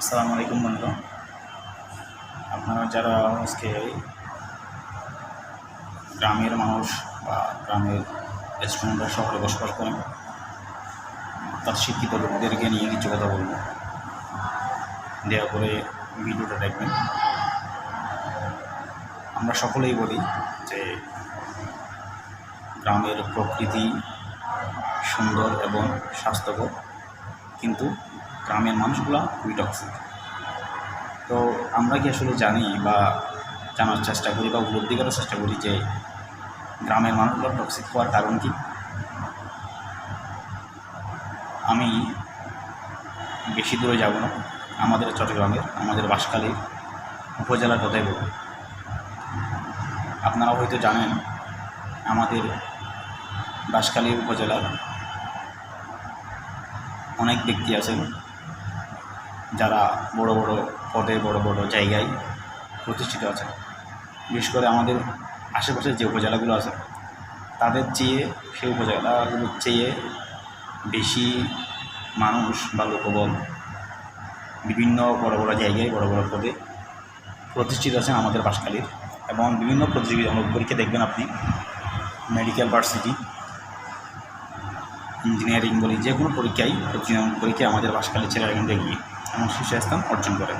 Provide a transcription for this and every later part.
আসসালামু আলাইকুম বন্ধুরা আপনারা যারা আজকে গ্রামের মানুষ বা গ্রামের স্টুডেন্টরা শহরে বসবাস করেন তার শিক্ষিত লোকদেরকে নিয়ে কিছু কথা বলব। দেওয়া করে ভিডিওটা দেখবেন। আমরা সকলেই বলি যে গ্রামের প্রকৃতি সুন্দর এবং স্বাস্থ্যকর, কিন্তু গ্রামের মানুষগুলো খুবই টক্সিক তো আমরা কি আসলে জানি বা জানার চেষ্টা করি বা উপলব্ধি করার চেষ্টা করি যে গ্রামের মানুষগুলো টক্সিক হওয়ার কারণ কি? আমি বেশি দূরে যাব না। আমাদের চট্টগ্রামের, আমাদের বাঁশখালীর উপজেলার কথাই বলব। আপনারা হয়তো জানেন, আমাদের বাঁশখালী উপজেলার অনেক ব্যক্তি আছেন। যারা বড় বড় পদে, বড় বড় জায়গায় প্রতিষ্ঠিত আছেন, বিশেষ করে আমাদের আশেপাশের যে উপজেলাগুলো আছে, তাদের চেয়ে সেই উপজেলাগুলোর চেয়ে বেশি মানুষ বা লোকবল বিভিন্ন বড় বড় জায়গায়, বড় বড় পদে প্রতিষ্ঠিত আছেন আমাদের পাশকালীর এবং বিভিন্ন প্রতিযোগিতামূলক পরীক্ষা দেখবেন আপনি মেডিকেল ভার্সিটি ইঞ্জিনিয়ারিং বলি যে কোনো পরীক্ষায়, প্রতিযোগিতামূলক পরীক্ষায় আমাদের বাসকালী ছেলেরা কিন্তু এগিয়ে। শীর্ষস্থান অর্জন করে।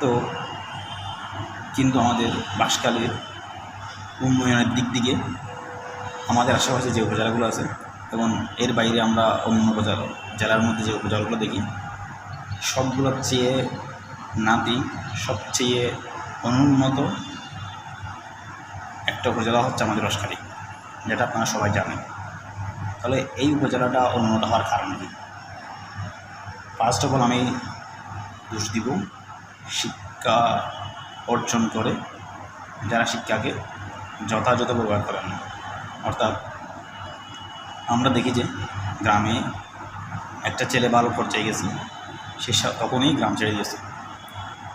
তো কিন্তু আমাদের বাসকালের উন্নয়নের দিক দিকে আমাদের আশেপাশে যে উপজেলাগুলো আছে, এবং এর বাইরে আমরা অন্য উপজেলা, জেলার মধ্যে যে উপজেলাগুলো দেখি, সবগুলোর চেয়ে নাতি সবচেয়ে অনুন্নত একটা উপজেলা হচ্ছে আমাদের বাসখালী যেটা আপনারা সবাই জানেন। তাহলে এই উপজেলাটা অনুন্নত হওয়ার কারণ কী? ফার্স্ট অফ অল আমি দোষ দিব শিক্ষা অর্জন করে যারা শিক্ষাকে যথাযথ ব্যবহার করেন না। অর্থাৎ আমরা দেখি যে গ্রামে একটা ছেলে ভালো পর্যায়ে গেছে, সে তখনই গ্রাম ছেড়ে গেছে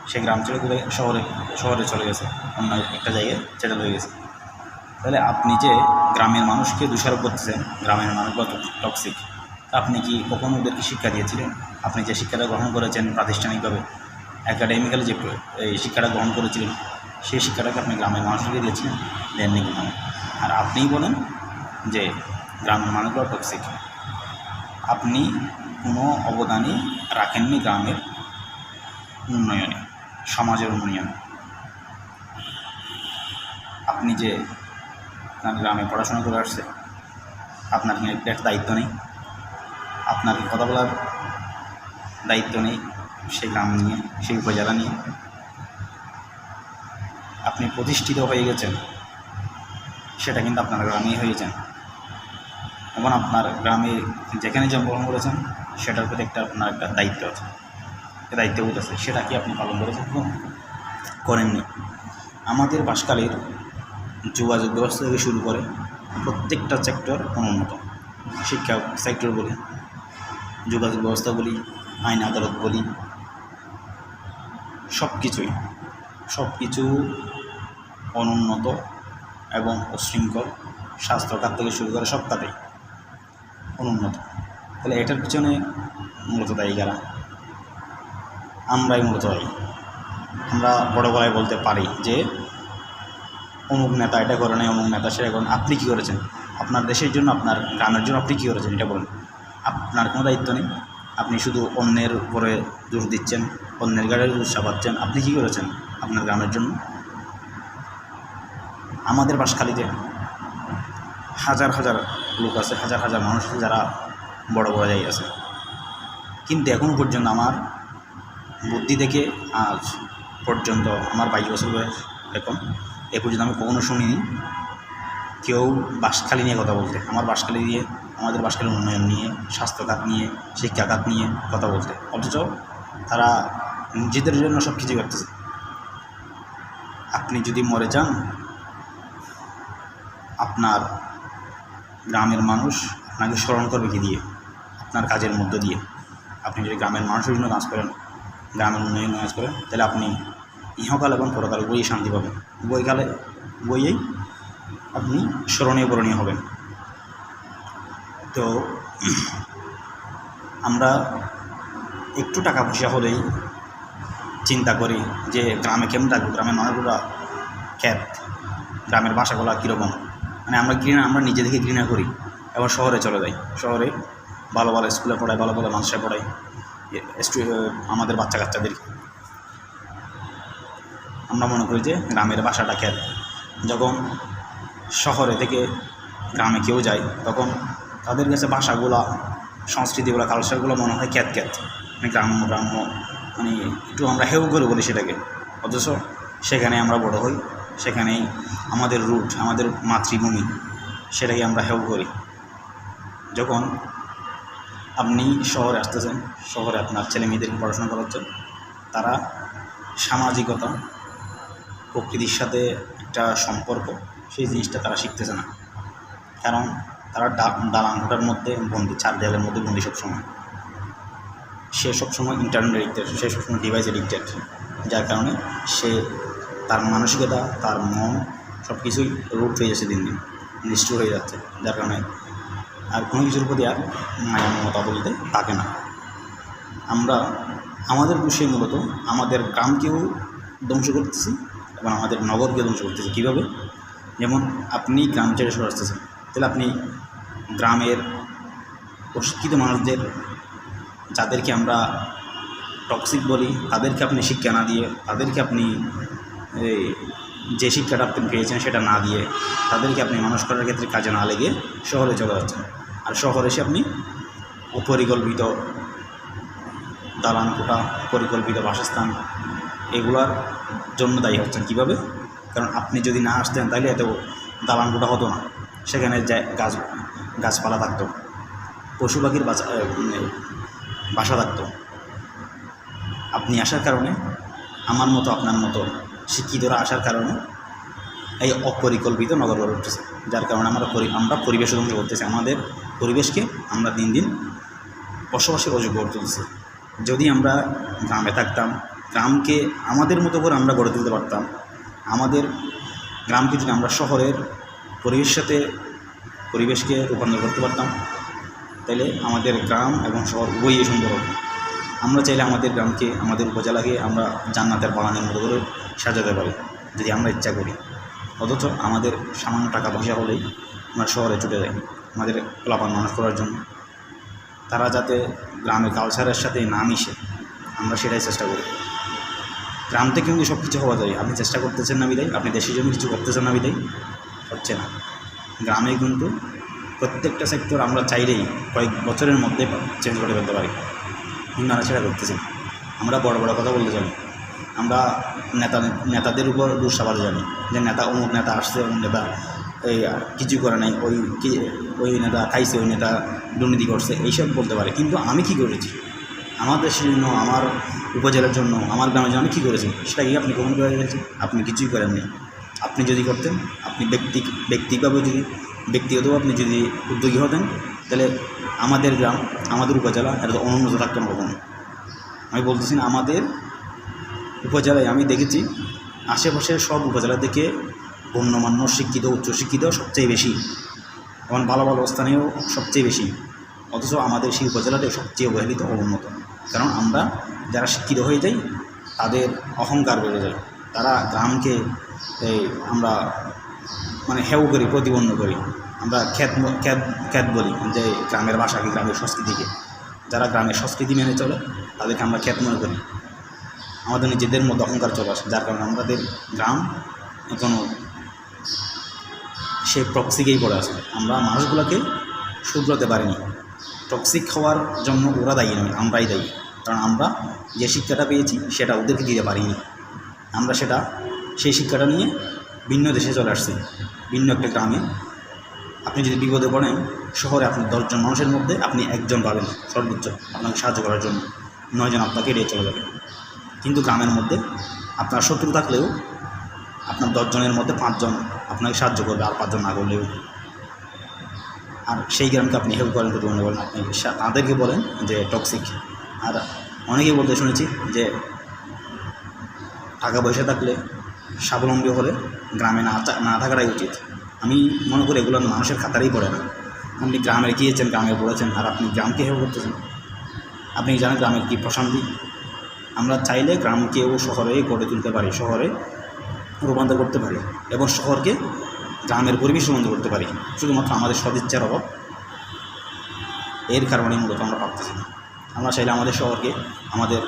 সে গ্রাম ছেড়ে করে শহরে শহরে চলে গেছে, অন্য একটা জায়গায় ছেড়ে হয়ে গেছে। তাহলে আপনি যে গ্রামের মানুষকে দোষারোপ করতেছেন, গ্রামের মানুষ বা টক্সিক আপনি কি কখনো ওদেরকে শিক্ষা দিয়েছিলেন? আপনি যে শিক্ষাটা গ্রহণ করেছেন প্রাতিষ্ঠানিকভাবে একাডেমিক্যালি যে এই শিক্ষাটা গ্রহণ করেছিলেন সেই শিক্ষাটাকে আপনি গ্রামের মানুষকে দিয়েছিলেন, দেননি কিন্তু আর আপনিই বলেন যে গ্রামের মানুষগুলো টক্সিক আপনি কোনো অবদানই রাখেননি গ্রামের উন্নয়নে, সমাজের উন্নয়নে। আপনি যে গ্রামে পড়াশোনা করে আসছে আপনার একটা দায়িত্ব নেই? আপনার কথা বলার দায়িত্ব নেই সেই গ্রাম নিয়ে সেই উপজেলা নিয়ে। আপনি প্রতিষ্ঠিত হয়ে গেছেন, সেটা কিন্তু আপনার গ্রামেই হয়েছেন এবং আপনার গ্রামে যেখানে জন্মগ্রহণ করেছেন, সেটার প্রতি একটা আপনার একটা দায়িত্ব আছে। দায়িত্ববোধ আছে, সেটা কি আপনি পালন করেছেন করেননি। আমাদের বাসকালের যোগাযোগ ব্যবস্থা থেকে শুরু করে প্রত্যেকটা সেক্টর অনুন্নত। শিক্ষা সেক্টর বলি, যোগাযোগ ব্যবস্থা বলি আইন আদালত বলি সব কিছুই সব কিছু অনুন্নত এবং উশৃঙ্খল স্বাস্থ্যখাত থেকে শুরু করে সব খাতেই অনুন্নত। তাহলে এটার পিছনে মূলত দায়ী কারা? আমরাই মূলত দায়ী। আমরা বড় গলায় বলতে পারি যে, অমুক নেতা এটা করে নাই, অমুক নেতা সেটা করেন আপনি কী করেছেন? আপনার দেশের জন্য, আপনার গ্রামের জন্য আপনি কী করেছেন? এটা বলুন। আপনার কোনো দায়িত্ব নেই? আপনি শুধু অন্যের উপরে দোষ দিচ্ছেন, অন্যের গাড়ি দোষ চাপাচ্ছেন আপনি কী করেছেন আপনার গ্রামের জন্য? আমাদের বাসখালীতে হাজার হাজার লোক আছে, হাজার হাজার মানুষ যারা বড় বড় জায়গায় আছে। কিন্তু এখনও পর্যন্ত আমার বুদ্ধি থেকে আজ পর্যন্ত আমার বাইশ বছর বয়স এখন, এ পর্যন্ত আমি কখনো শুনিনি। কেউ বাসখালী নিয়ে কথা বলতে। আমার বাসখালী নিয়ে আমাদের বাসখালীর উন্নয়ন নিয়ে, স্বাস্থ্যখাত নিয়ে, শিক্ষাখাত নিয়ে কথা বলতে। অথচ তারা নিজেদের জন্য সব কিছু করতেছে। আপনি যদি মরে যান, আপনার গ্রামের মানুষ আপনাকে স্মরণ করবে কি দিয়ে? আপনার কাজের মধ্য দিয়ে। আপনি যদি গ্রামের মানুষের জন্য কাজ করেন, গ্রামের উন্নয়ন কাজ করেন, তাহলে আপনি ইহকাল এবং পরকাল উভয়ই শান্তি পাবেন। উভয়কালে উভয়েই আপনি স্মরণীয় বরণীয় হবেন। তো আমরা একটু টাকা পয়সা হলেই চিন্তা করি যে গ্রামে কেমন থাকব গ্রামের মানুষগুলো খ্যাত গ্রামের বাসাগুলো কীরকম? মানে আমরা ঘৃণা আমরা নিজে থেকে ঘৃণা করি, এবার শহরে চলে যাই। শহরে ভালো ভালো স্কুলে পড়াই, ভালো ভালো মানুষে পড়াই আমাদের বাচ্চা কাচ্চাদের। আমরা মনে করি যে গ্রামের বাসাটা খ্যাত যখন শহরে থেকে গ্রামে কেউ যায়, তখন তাদের কাছে ভাষাগুলা, সংস্কৃতিগুলো কালচারগুলো মনে হয় ক্যাত ক্যাত মানে গ্রাম্য গ্রাম্য মানে একটু আমরা হেউ করে বলি সেটাকে। অথচ সেখানে আমরা বড় হই, সেখানেই আমাদের রুট আমাদের মাতৃভূমি, সেটাকে আমরা হেউ করি। যখন আপনি শহরে আসতেছেন, শহরে আপনার ছেলে মেয়েদেরকে পড়াশোনা করাচ্ছেন, তারা সামাজিকতা, প্রকৃতির সাথে একটা সম্পর্ক, সেই জিনিসটা তারা শিখতেছে না। কারণ তারা ডা- দালান ঘোটার মধ্যে বন্দি, চার দেয়ালের মধ্যে বন্দি সবসময়। সে সবসময় ইন্টারনেট এডিক্টেড সে সবসময় ডিভাইস এডিক্টেড যার কারণে সে তার মানসিকতা, তার মন সব কিছুই রুট হয়ে যাচ্ছে দিন দিন, নিষ্ঠুর হয়ে যাচ্ছে। যার কারণে আর কোনো কিছুর প্রতি আর মায়া, মমতা বলতে থাকে না। আমরা, আমাদের বিষয়ে মূলত আমাদের গ্রামকেও ধ্বংস করতেছি এবং আমাদের নগরকেও ধ্বংস করতেছি। কীভাবে? যেমন আপনি গ্রাম ছেড়ে সরে আসতেছেন। তাহলে আপনি গ্রামের অশিক্ষিত মানুষদের, যাদেরকে আমরা টক্সিক বলি, তাদেরকে আপনি শিক্ষা না দিয়ে, তাদেরকে আপনি যে শিক্ষাটা আপনি পেয়েছেন সেটা না দিয়ে তাদেরকে আপনি মানুষ করার ক্ষেত্রে কাজে না লেগে শহরে চলে যাচ্ছেন। আর শহরে এসে আপনি অপরিকল্পিত দালান কোটা পরিকল্পিত বাসস্থান এগুলার জন্য দায়ী হচ্ছেন। কীভাবে? কারণ আপনি যদি না আসতেন তাহলে এত দালান কোটা হতো না। সেখানে গাছ গাছপালা থাকতো। পশু পাখির বাসা এ, বাসা থাকতো। আপনি আসার কারণে আমার মতো আপনার মতো শিক্ষিতরা আসার কারণে এই অপরিকল্পিত নগর গড়ে উঠতেছে যার কারণে আমরা আমরা পরিবেশ ধ্বংস করতেছি। আমাদের পরিবেশকে আমরা দিন দিন বসবাসের অযোগ্য করে তুলছি। যদি আমরা গ্রামে থাকতাম গ্রামকে আমাদের মতো করে আমরা গড়ে তুলতে পারতাম আমাদের গ্রামকে যদি আমরা শহরের পরিবেশের সাথে পরিবেশকে রূপান্তর করতে পারতাম। তাহলে আমাদের গ্রাম এবং শহর উভয়ই সুন্দর হবে। আমরা চাইলে আমাদের গ্রামকে, আমাদের উপজেলাকে আমরা জান্নাতের বাগানের মতো করে সাজাতে পারি, যদি আমরা ইচ্ছা করি। অথচ আমাদের সামান্য টাকা পয়সা হলেই আমরা শহরে ছুটে যাই, আমাদের পোলাপান মানুষ করার জন্য। তারা যাতে গ্রামের কালচারের সাথে না মিশে, আমরা সেটাই চেষ্টা করি। গ্রাম থেকে কিন্তু সব কিছু হওয়া যায়। আপনি চেষ্টা করতেছেন না বিদায়, আপনি দেশের জন্য কিছু করতেছেন না বিদায়। হচ্ছে না। গ্রামে কিন্তু প্রত্যেকটা সেক্টর আমরা চাইলেই কয়েক বছরের মধ্যে চেঞ্জ করে ফেলতে পারি। কিন্তু সেটা করতেছি। আমরা বড় বড় কথা বলতে জানি। আমরা নেতা, নেতাদের উপর চাপাতে জানি। যে নেতা অমুক নেতা আসছে, অমুক নেতা এই কিছু করে নাই, ওই কি, ওই নেতা খাইছে, ওই নেতা দুর্নীতি করছে, এইসব বলতে পারে। কিন্তু আমি কি করেছি? আমার দেশের জন্য, আমার উপজেলার জন্য, আমার গ্রামের জন্য আমি কী করেছি? সেটা কি আপনি কখন করে আপনি কিছুই করেননি। আপনি যদি করতেন আপনি ব্যক্তি ব্যক্তিভাবে যদি ব্যক্তিগতভাবে আপনি যদি উদ্যোগী হতেন, তাহলে আমাদের গ্রাম, আমাদের উপজেলা এটা অনুন্নত থাকতো না। কখনো আমি বলতেছি না আমাদের উপজেলায়, আমি দেখেছি আশেপাশের সব উপজেলা থেকে গণ্যমান্য শিক্ষিত, উচ্চশিক্ষিত সবচেয়ে বেশি। এবং ভালো ভালো স্থানেও সবচেয়ে বেশি। অথচ আমাদের সেই উপজেলাটাই সবচেয়ে অবহেলিত উন্নত কারণ আমরা যারা শিক্ষিত হয়ে যাই, তাদের অহংকার বেড়ে যায়। তারা গ্রামকে এই আমরা মানে হেউ করি প্রতিপন্ন করি। আমরা খ্যাত খ্যাত খ্যাত বলি যে গ্রামের ভাষাকে গ্রামের সংস্কৃতিকে। যারা গ্রামের সংস্কৃতি মেনে চলে, তাদেরকে আমরা খ্যাত মনে করি। আমাদের নিজেদের মধ্যে অহংকার চলে আসে, যার কারণে আমাদের গ্রাম এখনও সে টক্সিকেই পড়ে আছে। আমরা মানুষগুলোকে শুধরাতে পারিনি। টক্সিক হওয়ার জন্য ওরা দায়ী নয়, আমরাই দায়ী। কারণ আমরা যে শিক্ষাটা পেয়েছি, সেটা ওদেরকে দিতে পারিনি। আমরা সেটা, সেই শিক্ষাটা নিয়ে ভিন্ন দেশে চলে আসছি, ভিন্ন একটা গ্রামে। আপনি যদি বিপদে পড়েন, শহরে আপনি দশজন মানুষের মধ্যে আপনি একজন পাবেন সর্বোচ্চ আপনাকে সাহায্য করার জন্য। নয়জন আপনাকে এড়িয়ে চলে যাবে। কিন্তু গ্রামের মধ্যে আপনার শত্রু থাকলেও আপনার দশজনের মধ্যে পাঁচজন আপনাকে সাহায্য করবে, আর পাঁচজন না করলেও। আর সেই গ্রামকে আপনি হেল্প করেন প্রতিবন্ধ করেন আপনি তাদেরকে বলেন যে টক্সিক আর অনেকেই বলতে শুনেছি যে টাকা পয়সা থাকলে স্বাবলম্বী হলে গ্রামে না না থাকাটাই উচিত। আমি মনে করি এগুলো মানুষের খাতারেই পড়ে না। আপনি গ্রামে গিয়েছেন গ্রামে পড়েছেন, আর আপনি গ্রামকে হেল্প করতেছেন? আপনি জানেন গ্রামের কী প্রশান্তি? আমরা চাইলে গ্রামকেও শহরে গড়ে তুলতে পারি, শহরে রূপান্তর করতে পারি এবং শহরকে গ্রামের পরিবেশ রূপান্তর করতে পারি। শুধুমাত্র আমাদের সদিচ্ছার অভাব। এর কারণে মূলত আমরা পারতেছি না। আমরা চাইলে আমাদের শহরকে, আমাদের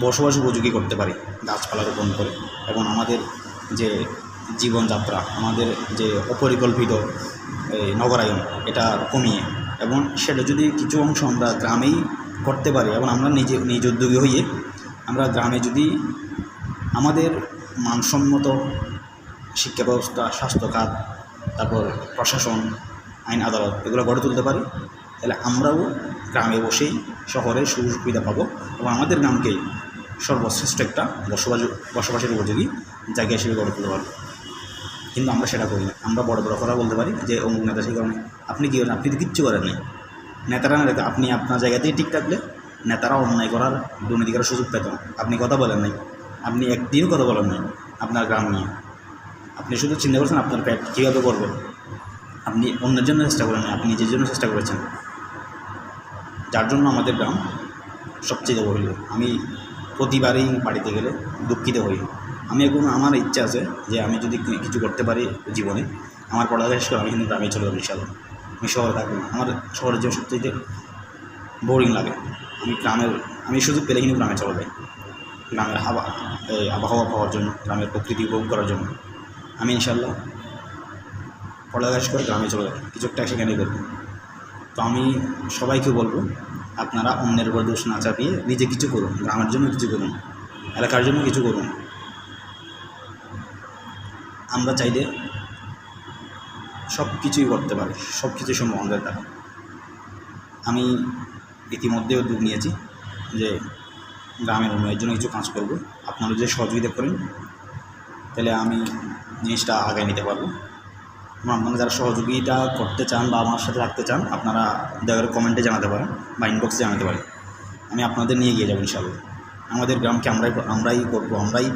বসবাস উপযোগী করতে পারি গাছপালা রোপণ করে। এবং আমাদের যে জীবনযাত্রা, আমাদের যে অপরিকল্পিত নগরায়ন এটা কমিয়ে। এবং সেটা যদি কিছু অংশ আমরা গ্রামেই করতে পারি, এবং আমরা নিজে, নিজ উদ্যোগী হয়ে আমরা গ্রামে যদি আমাদের মানসম্মত শিক্ষা ব্যবস্থা, স্বাস্থ্য খাত, তারপর প্রশাসন, আইন, আদালত এগুলো গড়ে তুলতে পারি, তাহলে আমরাও গ্রামে বসেই শহরের সুযোগ সুবিধা পাবো। এবং আমাদের গ্রামকেই সর্বশ্রেষ্ঠ একটা বসবাস বসবাসের উপযোগী জায়গা হিসেবে গড়ে তুলতে পারব। কিন্তু আমরা সেটা করি না। আমরা বড় বড় কথা বলতে পারি যে, অমুক নেতা সেই কারণে আপনি কী করেন? আপনি তো কিচ্ছু করেন নাই। নেতারা না আপনি আপনার জায়গাতেই ঠিক থাকলে নেতারা অন্যায় করার দুর্নীতি করার সুযোগ পেত আপনি কথা বলেন নাই। আপনি একদিনও কথা বলেন নাই আপনার গ্রাম নিয়ে। আপনি শুধু চিন্তা করছেন আপনার পেট কীভাবে করবেন আপনি অন্যের জন্য চেষ্টা করেন আপনি নিজের জন্য চেষ্টা করেছেন। যার জন্য আমাদের গ্রাম সবচেয়ে অবহেলিত আমি প্রতিবারই বাড়িতে গেলে দুঃখিত হই। আমি এখন আমার ইচ্ছা আছে যে আমি যদি কিছু করতে পারি জীবনে, আমার পড়ালেখা শেষ করে আমি কিন্তু গ্রামে চলে যাব ইনশাল্লাহ আমি শহরে থাকব না। আমার শহরের যে সবচেয়ে বোরিং লাগে। আমি গ্রামের, আমি সুযোগ পেলে কিন্তু গ্রামে চলে যাই। গ্রামের হাওয়া, এই আবহাওয়া পাওয়ার জন্য, গ্রামের প্রকৃতি উপভোগ করার জন্য। আমি ইনশাল্লাহ পড়ালেখা করে গ্রামে চলে যাব কিছু একটা সেখানেই করব। তো আমি সবাইকে বলব আপনারা অন্যের উপর দোষ না চাপিয়ে নিজে কিছু করুন, গ্রামের জন্য কিছু করুন, এলাকার জন্য কিছু করুন। আমরা চাইলে সব কিছুই করতে পারি সব কিছুই সম্ভব আমাদের দ্বারা। আমি ইতিমধ্যে উদ্যোগ নিয়েছি যে গ্রামের উন্নয়নের জন্য কিছু কাজ করব। আপনারা যদি সহযোগিতা করেন, তাহলে আমি জিনিসটা আগায় নিতে পারব। আপনারা যারা সহযোগিতা করতে চান বা আমার সাথে থাকতে চান, আপনারা দয়া কমেন্টে জানাতে পারেন বা ইনবক্সে জানাতে পারেন। আমি আপনাদের নিয়ে গিয়ে যাব ইনশাল্লাহ আমাদের গ্রামকে আমরাই আমরাই করব, আমরাই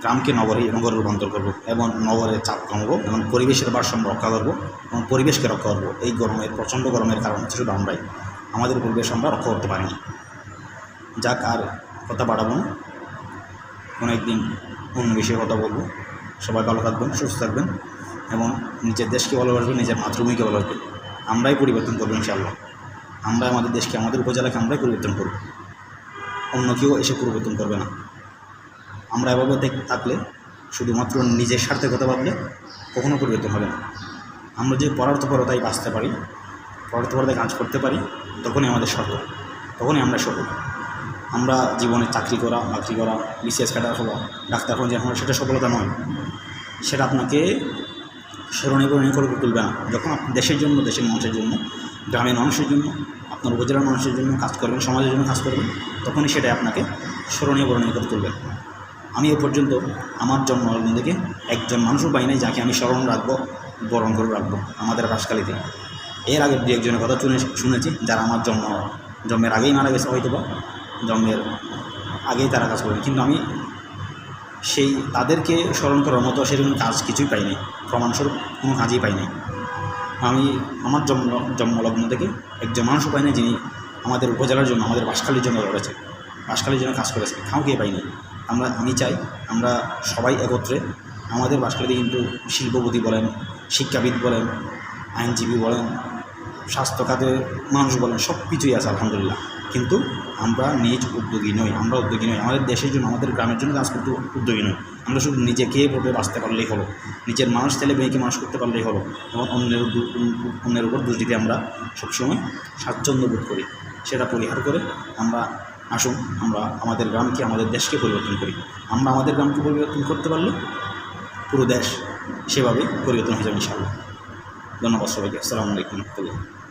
গ্রামকে নগরে নগরে রূপান্তর করব এবং নগরের চাপ কমাবো এবং পরিবেশের ভারসাম্য রক্ষা করব এবং পরিবেশকে রক্ষা করব। এই গরমের, প্রচণ্ড গরমের কারণ হচ্ছে শুধু আমরাই। আমাদের পরিবেশ আমরা রক্ষা করতে পারিনি। যাক, আর কথা বাড়াবো না। কোনো একদিন অন্য বিষয়ে কথা বলব। সবাই ভালো থাকবেন, সুস্থ থাকবেন। এবং নিজের দেশকে ভালোবাসবেন নিজের মাতৃভূমিকে ভালোবাসবেন আমরাই পরিবর্তন করব ইনশাআল্লাহ। আমরা আমাদের দেশকে, আমাদের উপজেলাকে আমরাই পরিবর্তন করব। অন্য কেউ এসে পরিবর্তন করবে না। আমরা এভাবে থাকলে শুধুমাত্র নিজের স্বার্থে কথা ভাবলে কখনো পরিবর্তন হবে না। আমরা যে পরার্থপরতায় বাঁচতে পারি, পরার্থপরতায় কাজ করতে পারি, তখনই আমাদের সফল তখনই আমরা সফল। আমরা জীবনে চাকরি করা, বাকরি করা, বিসিএস কাটার হওয়া ডাক্তার হওয়া যে হওয়া সেটা সফলতা নয়। সেটা আপনাকে স্মরণীয় করে তুলবে না। যখন আপনি দেশের জন্য, দেশের মানুষের জন্য, গ্রামের মানুষের জন্য, আপনার উপজেলার মানুষের জন্য কাজ করবেন, সমাজের জন্য কাজ করবেন, তখনই সেটাই আপনাকে স্মরণীয় পরিণয় করে তুলবে। আমি এ পর্যন্ত আমার জন্মলগ্ন থেকে একজন মানুষও পাই নাই যাকে আমি স্মরণ রাখব, বরণ করে রাখব আমাদের বাসকালিতে এর আগে দু একজনের কথা শুনে, শুনেছি, যারা আমার জন্ম, জন্মের আগেই মারা গেছে হয়তো বা জন্মের আগেই তারা কাজ করবে। কিন্তু আমি সেই তাদেরকে স্মরণ করার মতো সেরকম কাজ কিছুই পাইনি। প্রমাণস্বরূপ কোনো কাজই পাইনি। আমি আমার জন্ম, জন্মলগ্ন থেকে একজন মানুষও পাইনি যিনি আমাদের উপজেলার জন্য, আমাদের বাসখালীর জন্য লড়েছে। বাসখালীর জন্য কাজ করেছে কাউকে পাইনি। আমরা, আমি চাই আমরা সবাই একত্রে আমাদের বাসখালীতে কিন্তু শিল্পপতি বলেন, শিক্ষাবিদ বলেন, আইনজীবী বলেন স্বাস্থ্য খাতের মানুষ বলেন সব কিছুই আছে, আলহামদুলিল্লাহ। কিন্তু আমরা নিজ উদ্যোগী নই, আমরা উদ্যোগী নই। আমাদের দেশের জন্য, আমাদের গ্রামের জন্য কাজ করতে উদ্যোগী নই। আমরা শুধু নিজেকে ভোটে বাঁচতে পারলেই হলো। নিজের মানুষ ছেলে মেয়েকে মানুষ করতে পারলেই হলো। এবং অন্যের অন্যের উপর দোষ দিতে আমরা সবসময় স্বাচ্ছন্দ্য বোধ করি। সেটা পরিহার করে আমরা আসুন, আমরা আমাদের গ্রামকে, আমাদের দেশকে পরিবর্তন করি। আমরা আমাদের গ্রামকে পরিবর্তন করতে পারলে পুরো দেশ সেভাবে পরিবর্তন হয়ে যাবে ইনশাআল্লাহ। ধন্যবাদ সবাইকে। আসসালামু আলাইকুম রহমতুল্লাহ।